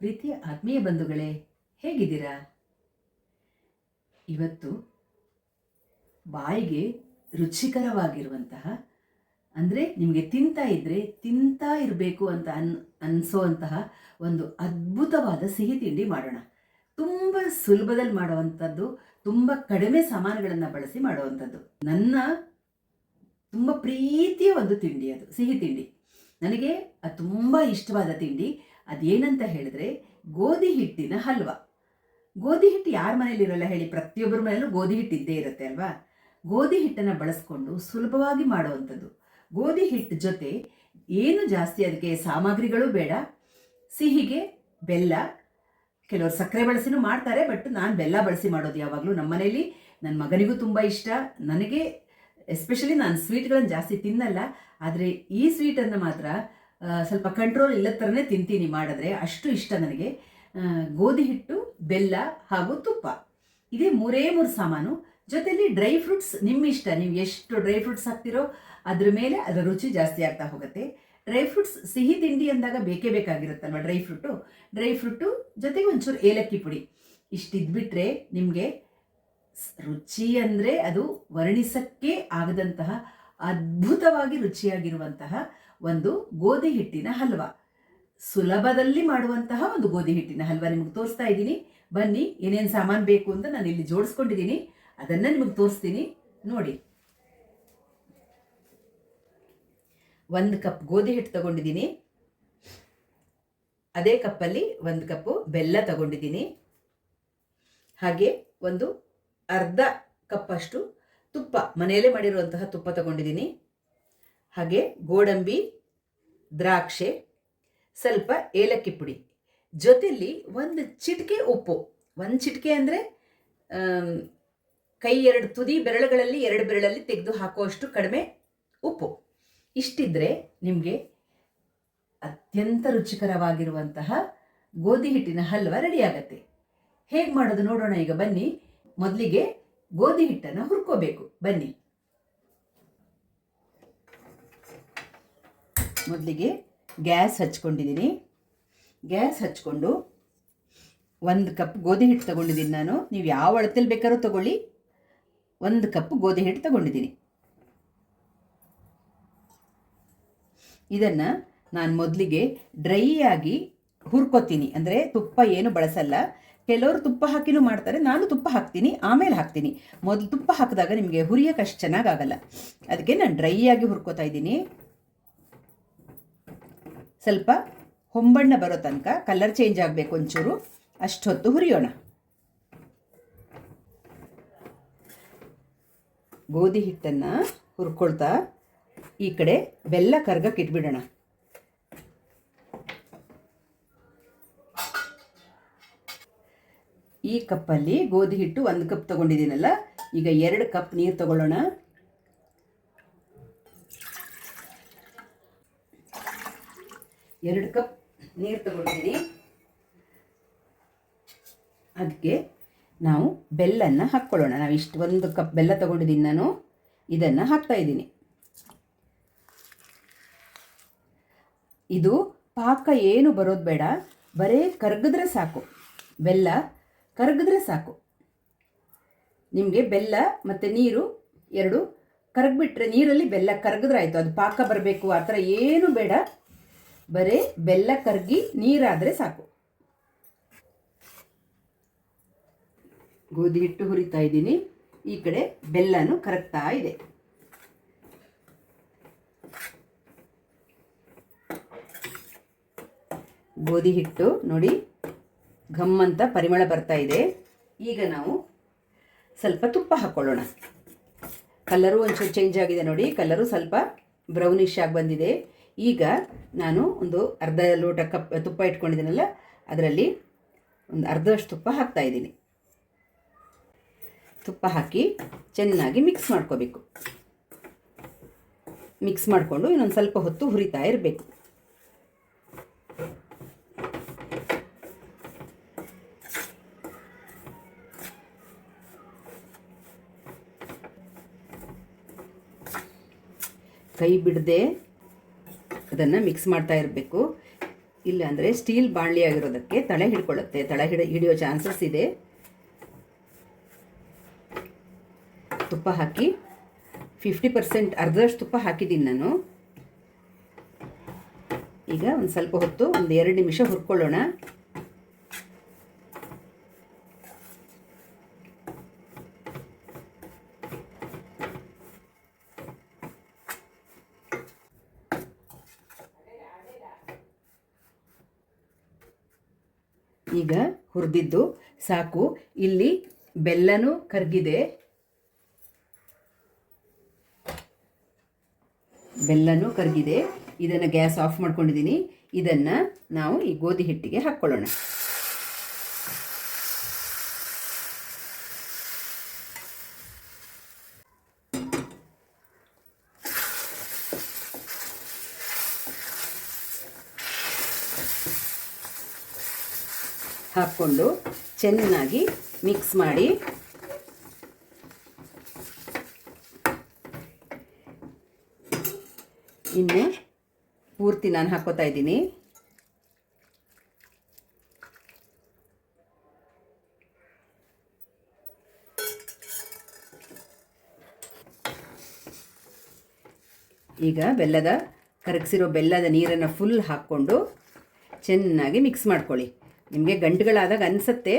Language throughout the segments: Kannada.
ಪ್ರೀತಿಯ ಆತ್ಮೀಯ ಬಂಧುಗಳೇ, ಹೇಗಿದ್ದೀರಾ? ಇವತ್ತು ಬಾಯಿಗೆ ರುಚಿಕರವಾಗಿರುವಂತಹ, ಅಂದರೆ ನಿಮಗೆ ತಿಂತಾ ಇದ್ದರೆ ತಿಂತಾ ಇರಬೇಕು ಅಂತ ಅನ್, ಅನಿಸೋವಂತಹ ಒಂದು ಅದ್ಭುತವಾದ ಸಿಹಿ ತಿಂಡಿ ಮಾಡೋಣ. ತುಂಬ ಸುಲಭದಲ್ಲಿ ಮಾಡುವಂಥದ್ದು, ತುಂಬ ಕಡಿಮೆ ಸಾಮಾನುಗಳನ್ನು ಬಳಸಿ ಮಾಡುವಂಥದ್ದು. ನನ್ನ ತುಂಬ ಪ್ರೀತಿಯ ಒಂದು ತಿಂಡಿ ಅದು, ಸಿಹಿ ತಿಂಡಿ. ನನಗೆ ಅದು ತುಂಬ ಇಷ್ಟವಾದ ತಿಂಡಿ. ಅದೇನಂತ ಹೇಳಿದ್ರೆ ಗೋಧಿ ಹಿಟ್ಟಿನ ಹಲ್ವ. ಗೋಧಿ ಹಿಟ್ಟು ಯಾರ ಮನೇಲಿ ಇರಲ್ಲ ಹೇಳಿ, ಪ್ರತಿಯೊಬ್ಬರ ಮನೆಯಲ್ಲೂ ಗೋಧಿ ಹಿಟ್ಟು ಇದ್ದೇ ಇರುತ್ತೆ ಅಲ್ವಾ? ಗೋಧಿ ಹಿಟ್ಟನ್ನು ಬಳಸ್ಕೊಂಡು ಸುಲಭವಾಗಿ ಮಾಡುವಂಥದ್ದು. ಗೋಧಿ ಹಿಟ್ಟು ಜೊತೆ ಏನು ಜಾಸ್ತಿ ಅದಕ್ಕೆ ಸಾಮಗ್ರಿಗಳು ಬೇಡ. ಸಿಹಿಗೆ ಬೆಲ್ಲ, ಕೆಲವರು ಸಕ್ಕರೆ ಬಳಸಿನೂ ಮಾಡ್ತಾರೆ, ಬಟ್ ನಾನು ಬೆಲ್ಲ ಬಳಸಿ ಮಾಡೋದು ಯಾವಾಗಲೂ ನಮ್ಮ ಮನೇಲಿ ನನ್ನ ಮಗನಿಗೂ ತುಂಬ ಇಷ್ಟ. ನನಗೆ, ಎಸ್ಪೆಷಲಿ ನಾನು ಸ್ವೀಟ್ಗಳನ್ನು ಜಾಸ್ತಿ ತಿನ್ನಲ್ಲ. ಆದರೆ ಈ ಸ್ವೀಟನ್ನು ಮಾತ್ರ ಸ್ವಲ್ಪ ಕಂಟ್ರೋಲ್ ಇಲ್ಲದ ಥರನೇ ತಿಂತೀನಿ ಮಾಡಿದ್ರೆ ಅಷ್ಟು ಇಷ್ಟ ನನಗೆ. ಗೋಧಿ ಹಿಟ್ಟು, ಬೆಲ್ಲ ಹಾಗೂ ತುಪ್ಪ. ಇದೇ ಮೂರೇ ಮೂರು ಸಾಮಾನು. ಜೊತೆಲಿ ಡ್ರೈ ಫ್ರೂಟ್ಸ್ ನಿಮ್ಮ ಇಷ್ಟ. ನೀವು ಎಷ್ಟು ಡ್ರೈ ಫ್ರೂಟ್ಸ್ ಹಾಕ್ತಿರೋ ಅದ್ರ ಮೇಲೆ ಅದರ ರುಚಿ ಜಾಸ್ತಿ ಆಗ್ತಾ ಹೋಗುತ್ತೆ. ಡ್ರೈ ಫ್ರೂಟ್ಸ್ ಸಿಹಿ ತಿಂಡಿ ಅಂದಾಗ ಬೇಕೇ ಬೇಕಾಗಿರುತ್ತಲ್ವ ಡ್ರೈ ಫ್ರೂಟು ಡ್ರೈ ಫ್ರೂಟು ಜೊತೆಗೆ ಒಂಚೂರು ಏಲಕ್ಕಿ ಪುಡಿ. ಇಷ್ಟಿದ್ಬಿಟ್ರೆ ನಿಮಗೆ ರುಚಿ ಅಂದರೆ ಅದು ವರ್ಣಿಸಕ್ಕೆ ಆಗದಂತಹ ಅದ್ಭುತವಾಗಿ ರುಚಿಯಾಗಿರುವಂತಹ ಒಂದು ಗೋಧಿ ಹಿಟ್ಟಿನ ಹಲ್ವ. ಸುಲಭದಲ್ಲಿ ಮಾಡುವಂತಹ ಒಂದು ಗೋಧಿ ಹಿಟ್ಟಿನ ಹಲ್ವ ನಿಮಗೆ ತೋರಿಸ್ತಾ ಇದ್ದೀನಿ. ಬನ್ನಿ ಏನೇನು ಸಾಮಾನು ಬೇಕು ಅಂತ ನಾನು ಇಲ್ಲಿ ಜೋಡಿಸ್ಕೊಂಡಿದ್ದೀನಿ. ಅದನ್ನು ನಿಮಗೆ ತೋರಿಸ್ತೀನಿ. ನೋಡಿ. ಒಂದು ಕಪ್ ಗೋಧಿ ಹಿಟ್ಟು ತಗೊಂಡಿದ್ದೀನಿ. ಅದೇ ಕಪ್ಪಲ್ಲಿ ಒಂದು ಕಪ್ಪು ಬೆಲ್ಲ ತಗೊಂಡಿದ್ದೀನಿ. ಹಾಗೆ ಒಂದು ಅರ್ಧ ಕಪ್ಪಷ್ಟು ತುಪ್ಪ. ಮನೆಯಲ್ಲೇ ಮಾಡಿರುವಂತಹ ತುಪ್ಪ ತಗೊಂಡಿದ್ದೀನಿ. ಹಾಗೆ ಗೋಡಂಬಿ, ದ್ರಾಕ್ಷೆ, ಸ್ವಲ್ಪ ಏಲಕ್ಕಿ ಪುಡಿ. ಜೊತೆಯಲ್ಲಿ ಒಂದು ಚಿಟಿಕೆ ಉಪ್ಪು. ಒಂದು ಚಿಟಿಕೆ ಅಂದರೆ ಕೈ ಎರಡು ತುದಿ ಬೆರಳುಗಳಲ್ಲಿ ಎರಡು ಬೆರಳಲ್ಲಿ ತೆಗೆದು ಹಾಕುವಷ್ಟು ಕಡಿಮೆ ಉಪ್ಪು. ಇಷ್ಟಿದ್ರೆ ನಿಮಗೆ ಅತ್ಯಂತ ರುಚಿಕರವಾಗಿರುವಂತಹ ಗೋಧಿ ಹಿಟ್ಟಿನ ಹಲ್ವ ರೆಡಿ ಆಗತ್ತೆ ಹೇಗೆ ಮಾಡೋದು ನೋಡೋಣ ಈಗ ಬನ್ನಿ. ಮೊದಲಿಗೆ ಗೋಧಿ ಹಿಟ್ಟನ್ನು ಹುರ್ಕೋಬೇಕು. ಬನ್ನಿ. ಮೊದಲಿಗೆ ಗ್ಯಾಸ್ ಹಚ್ಕೊಂಡಿದ್ದೀನಿ. ಗ್ಯಾಸ್ ಹಚ್ಕೊಂಡು ಒಂದು ಕಪ್ ಗೋಧಿ ಹಿಟ್ಟು ತಗೊಂಡಿದ್ದೀನಿ ನಾನು. ನೀವು ಯಾವ ಅಳತೆಲಿ ಬೇಕಾದ್ರೂ ತಗೊಳ್ಳಿ. ಒಂದು ಕಪ್ ಗೋಧಿ ಹಿಟ್ಟು ತಗೊಂಡಿದ್ದೀನಿ. ಇದನ್ನು ನಾನು ಮೊದಲಿಗೆ ಡ್ರೈ ಆಗಿ ಹುರ್ಕೋತೀನಿ. ಅಂದರೆ ತುಪ್ಪ ಏನು ಬಳಸಲ್ಲ. ಕೆಲವರು ತುಪ್ಪ ಹಾಕಿನೂ ಮಾಡ್ತಾರೆ, ನಾನು ತುಪ್ಪ ಹಾಕ್ತೀನಿ, ಆಮೇಲೆ ಹಾಕ್ತೀನಿ. ಮೊದಲು ತುಪ್ಪ ಹಾಕಿದಾಗ ನಿಮಗೆ ಹುರಿಯೋಕೆ ಅಷ್ಟು ಚೆನ್ನಾಗಾಗಲ್ಲ ಅದಕ್ಕೆ ನಾನು ಡ್ರೈ ಆಗಿ ಹುರ್ಕೋತಾ ಇದ್ದೀನಿ. ಸ್ವಲ್ಪ ಹೊಂಬಣ್ಣ ಬರೋ ತನಕ ಕಲರ್ ಚೇಂಜ್ ಆಗಬೇಕು ಒಂಚೂರು. ಅಷ್ಟೊತ್ತು ಹುರಿಯೋಣ. ಗೋಧಿ ಹಿಟ್ಟನ್ನು ಹುರ್ಕೊಳ್ತಾ ಈ ಕಡೆ ಬೆಲ್ಲ ಕರ್ಗಕ್ಕೆ ಇಟ್ಬಿಡೋಣ. ಈ ಕಪ್ಪಲ್ಲಿ ಗೋಧಿ ಹಿಟ್ಟು ಒಂದು ಕಪ್ ತಗೊಂಡಿದ್ದೀನಲ್ಲ, ಈಗ ಎರಡು ಕಪ್ ನೀರು ತಗೊಳ್ಳೋಣ. ಎರಡು ಕಪ್ ನೀರು ತಗೊಳ್ತೀನಿ ಅದಕ್ಕೆ ನಾವು ಬೆಲ್ಲನ್ನು ಹಾಕ್ಕೊಳ್ಳೋಣ. ನಾವು ಇಷ್ಟು ಒಂದು ಕಪ್ ಬೆಲ್ಲ ತಗೊಂಡಿದ್ದೀನಿ ನಾನು. ಇದನ್ನು ಹಾಕ್ತಾ ಇದ್ದೀನಿ. ಇದು ಪಾಕ ಏನು ಬರೋದು ಬೇಡ. ಬರೇ ಕರಗಿದ್ರೆ ಸಾಕು. ಬೆಲ್ಲ ಕರಗಿದ್ರೆ ಸಾಕು. ನಿಮಗೆ ಬೆಲ್ಲ ಮತ್ತು ನೀರು ಎರಡು ಕರಗಿಬಿಟ್ರೆ ನೀರಲ್ಲಿ ಬೆಲ್ಲ ಕರಗಿದ್ರೆ ಆಯಿತು ಅದು ಪಾಕ ಬರಬೇಕು, ಆ ಥರ ಏನು ಬೇಡ. ಬರೀ ಬೆಲ್ಲ ಕರಗಿ ನೀರಾದರೆ ಸಾಕು. ಗೋಧಿ ಹಿಟ್ಟು ಹುರಿತಾ ಇದ್ದೀನಿ. ಈ ಕಡೆ ಬೆಲ್ಲನೂ ಕರಗ್ತಾ ಇದೆ. ಗೋಧಿ ಹಿಟ್ಟು ನೋಡಿ ಘಮ್ ಅಂತ ಪರಿಮಳ ಬರ್ತಾ ಇದೆ. ಈಗ ನಾವು ಸ್ವಲ್ಪ ತುಪ್ಪ ಹಾಕ್ಕೊಳ್ಳೋಣ ಕಲರು ಒಂಚೂರು ಚೇಂಜ್ ಆಗಿದೆ ನೋಡಿ. ಕಲರು ಸ್ವಲ್ಪ ಬ್ರೌನಿಶ್ ಆಗಿ ಬಂದಿದೆ. ಈಗ ನಾನು ಒಂದು ಅರ್ಧ ಲೋಟ ಕಪ್, ತುಪ್ಪ ಇಟ್ಕೊಂಡಿದ್ದೀನಲ್ಲ, ಅದರಲ್ಲಿ ಒಂದು ಅರ್ಧದಷ್ಟು ತುಪ್ಪ ಹಾಕ್ತಾ ಇದ್ದೀನಿ. ತುಪ್ಪ ಹಾಕಿ ಚೆನ್ನಾಗಿ ಮಿಕ್ಸ್ ಮಾಡ್ಕೋಬೇಕು. ಮಿಕ್ಸ್ ಮಾಡಿಕೊಂಡು ಇನ್ನೊಂದು ಸ್ವಲ್ಪ ಹೊತ್ತು ಹುರಿತಾ ಇರಬೇಕು. ಕೈ ಬಿಡದೆ ಅದನ್ನು ಮಿಕ್ಸ್ ಮಾಡ್ತಾ ಇರಬೇಕು. ಇಲ್ಲ ಅಂದರೆ ಸ್ಟೀಲ್ ಬಾಣಲಿ ಆಗಿರೋದಕ್ಕೆ ತಳೆ ಹಿಡ್ಕೊಳ್ಳುತ್ತೆ. ತಳೆ ಹಿಡ ಹಿಡಿಯೋ ಚಾನ್ಸಸ್ ಇದೆ. ತುಪ್ಪ ಹಾಕಿ ಫಿಫ್ಟಿ ಪರ್ಸೆಂಟ್ ಅರ್ಧದಷ್ಟು ತುಪ್ಪ ಹಾಕಿದ್ದೀನಿ ನಾನು. ಈಗ ಒಂದು ಸ್ವಲ್ಪ ಹೊತ್ತು ಒಂದು ಎರಡು ನಿಮಿಷ ಹುರ್ಕೊಳ್ಳೋಣ. ಈಗ ಹುರಿದಿದ್ದು. ಸಾಕು, ಇಲ್ಲಿ ಬೆಲ್ಲನೂ ಕರಗಿದೆ. ಬೆಲ್ಲನೂ ಕರಗಿದೆ. ಇದನ್ನು ಗ್ಯಾಸ್ ಆಫ್ ಮಾಡ್ಕೊಂಡಿದ್ದೀನಿ ಇದನ್ನು ನಾವು ಈ ಗೋಧಿ ಹಿಟ್ಟಿಗೆ ಹಾಕ್ಕೊಳ್ಳೋಣ. ಹಾಕ್ಕೊಂಡು ಚೆನ್ನಾಗಿ ಮಿಕ್ಸ್ ಮಾಡಿ. ಇನ್ನು ಪೂರ್ತಿ ನಾನು ಹಾಕೋತಾ ಇದ್ದೀನಿ. ಈಗ ಬೆಲ್ಲದ, ಕರಗಿಸಿರೋ ಬೆಲ್ಲದ ನೀರನ್ನು ಫುಲ್ ಹಾಕ್ಕೊಂಡು ಚೆನ್ನಾಗಿ ಮಿಕ್ಸ್ ಮಾಡ್ಕೊಳ್ಳಿ. ನಿಮಗೆ ಗಂಟುಗಳಾದಾಗ ಅನಿಸುತ್ತೆ,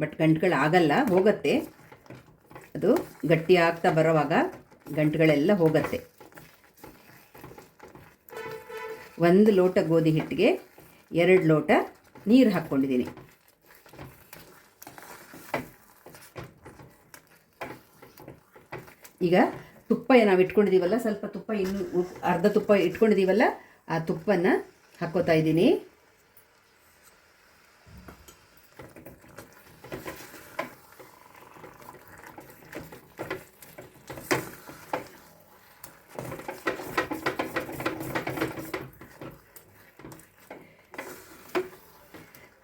ಬಟ್ ಗಂಟುಗಳಾಗಲ್ಲ, ಹೋಗುತ್ತೆ. ಅದು ಗಟ್ಟಿ ಆಗ್ತಾ ಬರೋವಾಗ ಗಂಟುಗಳೆಲ್ಲ ಹೋಗುತ್ತೆ. ಒಂದು ಲೋಟ ಗೋಧಿ ಹಿಟ್ಟಿಗೆ ಎರಡು ಲೋಟ ನೀರು ಹಾಕ್ಕೊಂಡಿದ್ದೀನಿ. ಈಗ ತುಪ್ಪ ನಾವು ಇಟ್ಕೊಂಡಿದ್ದೀವಲ್ಲ ಸ್ವಲ್ಪ ತುಪ್ಪ ಇನ್ನೂ ಅರ್ಧ ತುಪ್ಪ ಇಟ್ಕೊಂಡಿದ್ದೀವಲ್ಲ ಆ ತುಪ್ಪನ ಹಾಕ್ಕೋತಾ ಇದ್ದೀನಿ.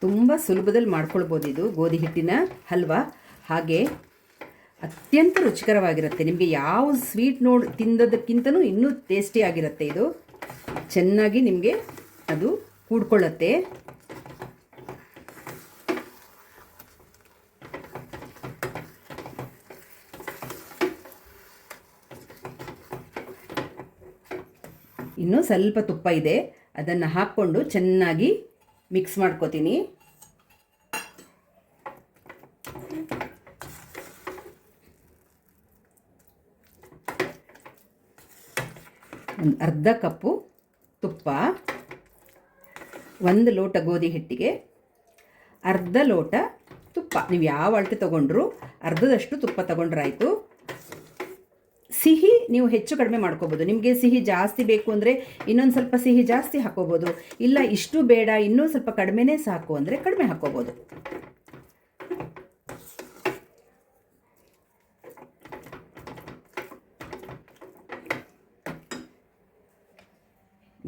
ತುಂಬ ಸುಲಭದಲ್ಲಿ ಮಾಡ್ಕೊಳ್ಬೋದು ಇದು ಗೋಧಿ ಹಿಟ್ಟಿನ ಹಲ್ವಾ. ಹಾಗೆ ಅತ್ಯಂತ ರುಚಿಕರವಾಗಿರುತ್ತೆ. ನಿಮಗೆ ಯಾವ ಸ್ವೀಟ್ ನೋಡಿ ತಿಂದದಕ್ಕಿಂತನೂ ಇನ್ನೂ ಟೇಸ್ಟಿ ಆಗಿರುತ್ತೆ ಇದು. ಚೆನ್ನಾಗಿ ನಿಮಗೆ ಅದು ಕೂಡ್ಕೊಳ್ಳುತ್ತೆ. ಇನ್ನೂ ಸ್ವಲ್ಪ ತುಪ್ಪ ಇದೆ. ಅದನ್ನು ಹಾಕ್ಕೊಂಡು ಚೆನ್ನಾಗಿ ಮಿಕ್ಸ್ ಮಾಡ್ಕೋತೀನಿ. ಒಂದು ಅರ್ಧ ಕಪ್ಪು ತುಪ್ಪ, ಒಂದು ಲೋಟ ಗೋಧಿ ಹಿಟ್ಟಿಗೆ, ಅರ್ಧ ಲೋಟ ತುಪ್ಪ. ನೀವು ಯಾವ ಅಳತೆ ತೊಗೊಂಡ್ರು ಅರ್ಧದಷ್ಟು ತುಪ್ಪ ತೊಗೊಂಡ್ರಾಯ್ತು. ಸಿಹಿ ನೀವು ಹೆಚ್ಚು ಕಡಿಮೆ ಮಾಡ್ಕೋಬೋದು. ನಿಮಗೆ ಸಿಹಿ ಜಾಸ್ತಿ ಬೇಕು ಅಂದರೆ ಇನ್ನೊಂದು ಸ್ವಲ್ಪ ಸಿಹಿ ಜಾಸ್ತಿ ಹಾಕೋಬೋದು. ಇಲ್ಲ ಇಷ್ಟು ಬೇಡ, ಇನ್ನೂ ಸ್ವಲ್ಪ ಕಡಿಮೆನೇ ಸಾಕು ಅಂದರೆ ಕಡಿಮೆ ಹಾಕೋಬೋದು.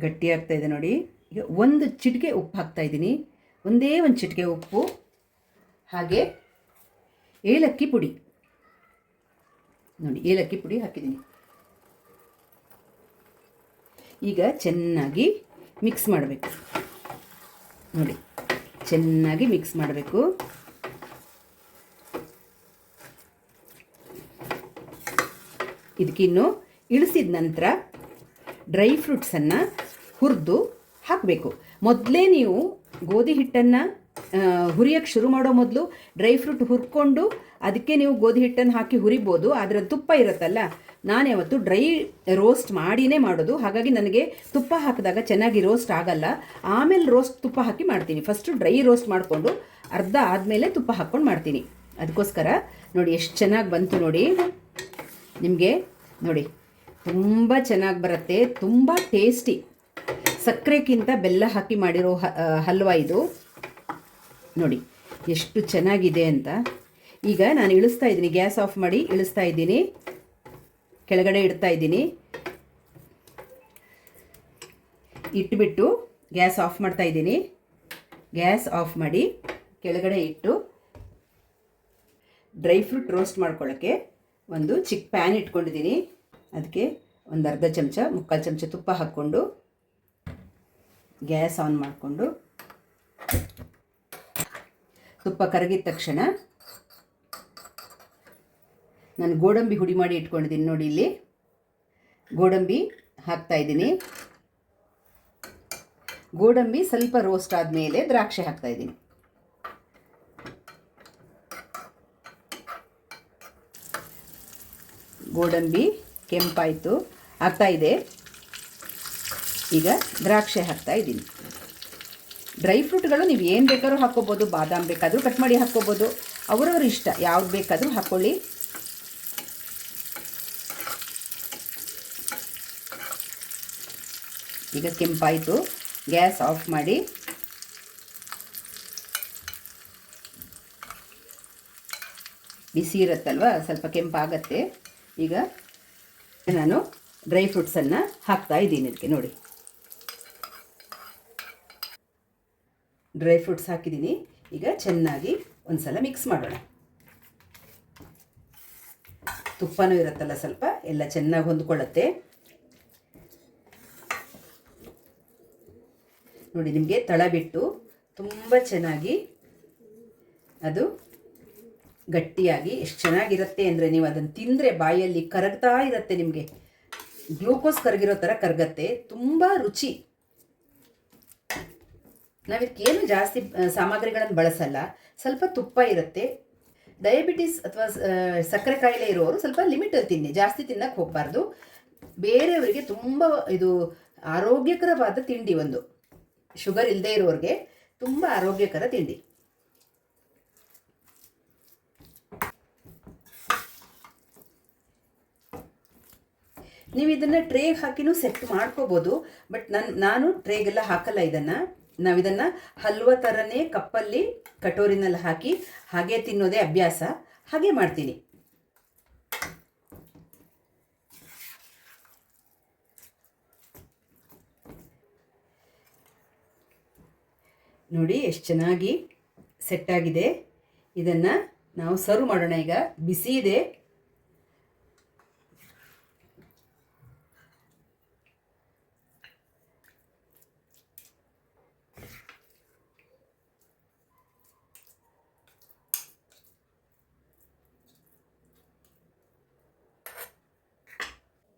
ಗಟ್ಟಿ ಆಗ್ತಾ ಇದೆ ನೋಡಿ. ಈಗ ಒಂದು ಚಿಟಿಕೆ ಉಪ್ಪು ಹಾಕ್ತಾ ಇದ್ದೀನಿ. ಒಂದೇ ಒಂದು ಚಿಟಿಕೆ ಉಪ್ಪು. ಹಾಗೆ ಏಲಕ್ಕಿ ಪುಡಿ. ನೋಡಿ, ಏಲಕ್ಕಿ ಪುಡಿ ಹಾಕಿದ್ದೀನಿ. ಈಗ ಚೆನ್ನಾಗಿ ಮಿಕ್ಸ್ ಮಾಡಬೇಕು. ನೋಡಿ, ಚೆನ್ನಾಗಿ ಮಿಕ್ಸ್ ಮಾಡಬೇಕು. ಇದಕ್ಕಿನ್ನು ಇಳಿಸಿದ ನಂತರ ಡ್ರೈ ಫ್ರೂಟ್ಸನ್ನು ಹುರಿದು ಹಾಕಬೇಕು. ಮೊದಲೇ ನೀವು ಗೋಧಿ ಹಿಟ್ಟನ್ನು ಹುರಿಯೋಕ್ಕೆ ಶುರು ಮಾಡೋ ಮೊದಲು ಡ್ರೈ ಫ್ರೂಟ್ ಹುರ್ಕೊಂಡು ಅದಕ್ಕೆ ನೀವು ಗೋಧಿ ಹಿಟ್ಟನ್ನು ಹಾಕಿ ಹುರಿಬೋದು. ಆದರೆ ತುಪ್ಪ ಇರುತ್ತಲ್ಲ, ನಾನು ಯಾವತ್ತು ಡ್ರೈ ರೋಸ್ಟ್ ಮಾಡಿನೇ ಮಾಡೋದು. ಹಾಗಾಗಿ ನನಗೆ ತುಪ್ಪ ಹಾಕಿದಾಗ ಚೆನ್ನಾಗಿ ರೋಸ್ಟ್ ಆಗಲ್ಲ. ಆಮೇಲೆ ರೋಸ್ಟ್ ತುಪ್ಪ ಹಾಕಿ ಮಾಡ್ತೀನಿ. ಫಸ್ಟು ಡ್ರೈ ರೋಸ್ಟ್ ಮಾಡಿಕೊಂಡು ಅರ್ಧ ಆದಮೇಲೆ ತುಪ್ಪ ಹಾಕ್ಕೊಂಡು ಮಾಡ್ತೀನಿ. ಅದಕ್ಕೋಸ್ಕರ ನೋಡಿ ಎಷ್ಟು ಚೆನ್ನಾಗಿ ಬಂತು ನೋಡಿ. ನಿಮಗೆ ನೋಡಿ, ತುಂಬ ಚೆನ್ನಾಗಿ ಬರುತ್ತೆ, ತುಂಬ ಟೇಸ್ಟಿ. ಸಕ್ಕರೆಗಿಂತ ಬೆಲ್ಲ ಹಾಕಿ ಮಾಡಿರೋ ಹಲ್ವಾ ಇದು. ನೋಡಿ, ಎಷ್ಟು ಚೆನ್ನಾಗಿದೆ ಅಂತ. ಈಗ ನಾನು ಇಳಿಸ್ತಾ ಇದ್ದೀನಿ, ಗ್ಯಾಸ್ ಆಫ್ ಮಾಡಿ ಇಳಿಸ್ತಾ ಇದ್ದೀನಿ. ಕೆಳಗಡೆ ಇಡ್ತಾ ಇದ್ದೀನಿ. ಇಟ್ಬಿಟ್ಟು ಗ್ಯಾಸ್ ಆಫ್ ಮಾಡ್ತಾ ಇದ್ದೀನಿ. ಗ್ಯಾಸ್ ಆಫ್ ಮಾಡಿ ಕೆಳಗಡೆ ಇಟ್ಟು ಡ್ರೈ ಫ್ರೂಟ್ ರೋಸ್ಟ್ ಮಾಡ್ಕೊಳ್ಳೋಕ್ಕೆ ಒಂದು ಚಿಕ್ಕ ಪ್ಯಾನ್ ಇಟ್ಕೊಂಡಿದ್ದೀನಿ. ಅದಕ್ಕೆ ಒಂದು ಅರ್ಧ ಚಮಚ, ಮುಕ್ಕಾಲು ಚಮಚ ತುಪ್ಪ ಹಾಕ್ಕೊಂಡು ಗ್ಯಾಸ್ ಆನ್ ಮಾಡಿಕೊಂಡು ತುಪ್ಪ ಕರಗಿದ ತಕ್ಷಣ ನಾನು ಗೋಡಂಬಿ ಹುಡಿ ಮಾಡಿ ಇಟ್ಕೊಂಡಿದ್ದೀನಿ ನೋಡಿ ಇಲ್ಲಿ. ಗೋಡಂಬಿ ಹಾಕ್ತಾ ಇದ್ದೀನಿ. ಗೋಡಂಬಿ ಸ್ವಲ್ಪ ರೋಸ್ಟ್ ಆದಮೇಲೆ ದ್ರಾಕ್ಷಿ ಹಾಕ್ತಾ ಇದ್ದೀನಿ. ಗೋಡಂಬಿ ಕೆಂಪಾಯಿತು ಇದೆ. ಈಗ ದ್ರಾಕ್ಷಿ ಹಾಕ್ತಾ ಇದ್ದೀನಿ. ಡ್ರೈ ಫ್ರೂಟ್ಗಳು ನೀವು ಏನು ಬೇಕಾದ್ರೂ ಹಾಕ್ಕೋಬೋದು, ಬಾದಾಮ್ ಬೇಕಾದರೂ ಕಟ್ ಮಾಡಿ ಹಾಕ್ಕೋಬೋದು. ಅವರವ್ರ ಇಷ್ಟ, ಯಾವ್ದು ಬೇಕಾದರೂ ಹಾಕ್ಕೊಳ್ಳಿ. ಈಗ ಕೆಂಪಾಯಿತು. ಗ್ಯಾಸ್ ಆಫ್ ಮಾಡಿ. ಬಿಸಿ ಇರುತ್ತಲ್ವ? ಸ್ವಲ್ಪ ಕೆಂಪಾಗತ್ತೆ. ಈಗ ನಾನು ಡ್ರೈ ಫ್ರೂಟ್ಸನ್ನು ಹಾಕ್ತಾ ಇದ್ದೀನಿ ಇದಕ್ಕೆ, ನೋಡಿ. ಡ್ರೈ ಫ್ರೂಟ್ಸ್ ಹಾಕಿದ್ದೀನಿ. ಈಗ ಚೆನ್ನಾಗಿ ಒಂದು ಸಲ ಮಿಕ್ಸ್ ಮಾಡೋಣ. ತುಪ್ಪನೂ ಇರುತ್ತಲ್ಲ ಸ್ವಲ್ಪ, ಎಲ್ಲ ಚೆನ್ನಾಗಿ ಹೊಂದ್ಕೊಳ್ಳುತ್ತೆ. ನೋಡಿ, ನಿಮಗೆ ತಳ ಬಿಟ್ಟು ತುಂಬ ಚೆನ್ನಾಗಿ ಅದು ಗಟ್ಟಿಯಾಗಿ ಎಷ್ಟು ಚೆನ್ನಾಗಿರುತ್ತೆ ಅಂದರೆ ನೀವು ಅದನ್ನು ತಿಂದರೆ ಬಾಯಲ್ಲಿ ಕರಗ್ತಾ ಇರುತ್ತೆ ನಿಮಗೆ. ಗ್ಲೂಕೋಸ್ ಕರಗಿರೋ ಥರ ಕರಗತ್ತೆ, ತುಂಬ ರುಚಿ. ನಾವಿದಕ್ಕೆ ಏನು ಜಾಸ್ತಿ ಸಾಮಗ್ರಿಗಳನ್ನು ಬಳಸಲ್ಲ, ಸ್ವಲ್ಪ ತುಪ್ಪ ಇರುತ್ತೆ. ಡಯಾಬಿಟಿಸ್ ಅಥವಾ ಸಕ್ಕರೆ ಕಾಯಿಲೆ ಇರೋರು ಸ್ವಲ್ಪ ಲಿಮಿಟಲ್ಲಿ ತಿನ್ನಿ, ಜಾಸ್ತಿ ತಿನ್ನಕ್ಕೆ ಹೋಗಬಾರ್ದು. ಬೇರೆಯವರಿಗೆ ತುಂಬ ಇದು ಆರೋಗ್ಯಕರವಾದ ತಿಂಡಿ ಒಂದು. ಶುಗರ್ ಇಲ್ಲದೆ ಇರೋರಿಗೆ ತುಂಬ ಆರೋಗ್ಯಕರ ತಿಂಡಿ. ನೀವು ಇದನ್ನು ಟ್ರೇಗೆ ಹಾಕಿನೂ ಸೆಟ್ ಮಾಡ್ಕೋಬೋದು, ಬಟ್ ನನ್ನ ನಾನು ಟ್ರೇಗೆಲ್ಲ ಹಾಕಲ್ಲ ಇದನ್ನು. ನಾವು ಇದನ್ನು ಹಲ್ವ ಥರನೇ ಕಪ್ಪಲ್ಲಿ ಕಟೋರಿನಲ್ಲಿ ಹಾಕಿ ಹಾಗೆ ತಿನ್ನೋದೇ ಅಭ್ಯಾಸ. ಹಾಗೆ ಮಾಡ್ತೀನಿ. ನೋಡಿ, ಎಷ್ಟು ಚೆನ್ನಾಗಿ ಸೆಟ್ ಆಗಿದೆ. ಇದನ್ನು ನಾವು ಸರ್ವ್ ಮಾಡೋಣ ಈಗ. ಬಿಸಿ ಇದೆ.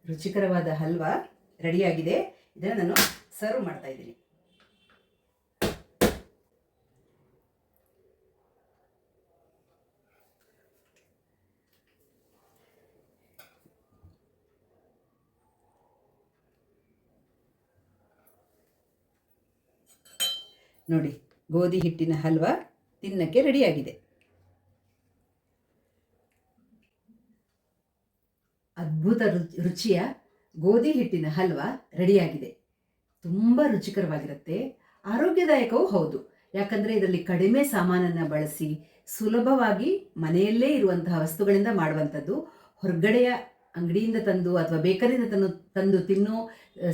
ರುಚಿಕರವಾದ ಹಲ್ವಾ ರೆಡಿಯಾಗಿದೆ ಇದನ್ನು ನಾನು ಸರ್ವ್ ಮಾಡ್ತಾ ಇದ್ದೀನಿ. ನೋಡಿ, ಗೋಧಿ ಹಿಟ್ಟಿನ ಹಲ್ವ ತಿನ್ನಕ್ಕೆ ರೆಡಿಯಾಗಿದೆ. ಅದ್ಭುತ ರುಚಿ, ರುಚಿಯ ಗೋಧಿ ಹಿಟ್ಟಿನ ಹಲ್ವ ರೆಡಿಯಾಗಿದೆ. ತುಂಬ ರುಚಿಕರವಾಗಿರುತ್ತೆ. ಆರೋಗ್ಯದಾಯಕವೂ ಹೌದು. ಯಾಕಂದರೆ ಇದರಲ್ಲಿ ಕಡಿಮೆ ಸಾಮಾನನ್ನು ಬಳಸಿ ಸುಲಭವಾಗಿ ಮನೆಯಲ್ಲೇ ಇರುವಂತಹ ವಸ್ತುಗಳಿಂದ ಮಾಡುವಂಥದ್ದು, ಹೊರಗಡೆಯ ಅಂಗಡಿಯಿಂದ ತಂದು ಅಥವಾ ಬೇಕರಿಯಿಂದ ತಂದು ತಂದು ತಿನ್ನೋ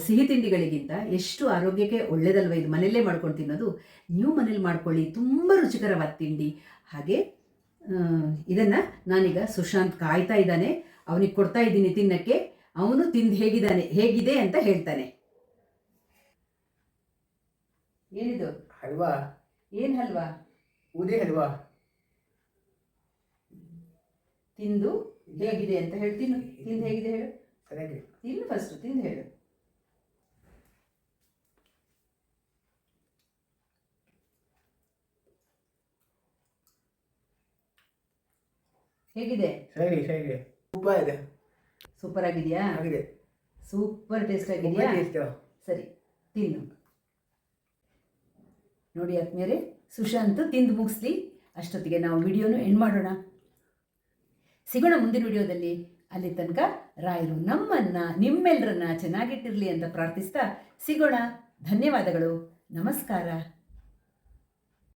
ಸಿಹಿ ತಿಂಡಿಗಳಿಗಿಂತ ಎಷ್ಟು ಆರೋಗ್ಯಕ್ಕೆ ಒಳ್ಳೇದಲ್ವ ಇದು ಮನೆಯಲ್ಲೇ ಮಾಡ್ಕೊಂಡು ತಿನ್ನೋದು. ನೀವು ಮನೇಲಿ ಮಾಡ್ಕೊಳ್ಳಿ ತುಂಬ ರುಚಿಕರವಾದ ತಿಂಡಿ. ಹಾಗೆ ಇದನ್ನು ನಾನೀಗ ಸುಶಾಂತ್ ಕಾಯ್ತಾ ಇದ್ದಾನೆ. ಅವನಿಗೆ ಕೊಡ್ತಾ ಇದ್ದೀನಿ ತಿನ್ನಕ್ಕೆ. ಅವನು ತಿಂದು ಹೇಗಿದ್ದಾನೆ ಹೇಗಿದೆ ಅಂತ ಹೇಳ್ತಾನೆ. ಏನಿದು? ಹಲ್ವಾ. ಏನು ಹಲ್ವಾ? ಉದೇ ಹಲ್ವಾ. ತಿಂದು ಹೇಗಿದೆ ಅಂತ ಹೇಳ್ತೀನಿ ತಿಂದು ಹೇಗಿದೆ ಹೇಳು. ಸರಿಯಾಗಿದೆ. ತಿನ್ನು ಫಸ್ಟ್ ತಿಂದು ಹೇಳು. ಹೇಗಿದೆ? ಸರಿ ಸರಿ. ಸೂಪರ್ ಇದೆ. ಸೂಪರ್ ಆಗಿದೆಯಾ? ಆಗಿದೆ. ಸೂಪರ್ ಟೇಸ್ಟ್ ಆಗಿದೆಯಾ? ಸರಿ ತಿನ್ನು. ನೋಡಿ ಆದ್ಮೇಲೆ ಸುಶಾಂತ್ ತಿಂದು ಮುಗಿಸ್ಲಿ. ಅಷ್ಟೊತ್ತಿಗೆ ನಾವು ವಿಡಿಯೋನು ಎಂಡ್ ಮಾಡೋಣ. ಸಿಗೋಣ ಮುಂದಿನ ವಿಡಿಯೋದಲ್ಲಿ. ಅಲ್ಲಿ ತನಕ ರಾಯರು ನಮ್ಮನ್ನ ನಿಮ್ಮೆಲ್ಲರನ್ನ ಚೆನ್ನಾಗಿಟ್ಟಿರಲಿ ಅಂತ ಪ್ರಾರ್ಥಿಸ್ತಾ ಸಿಗೋಣ. ಧನ್ಯವಾದಗಳು. ನಮಸ್ಕಾರ.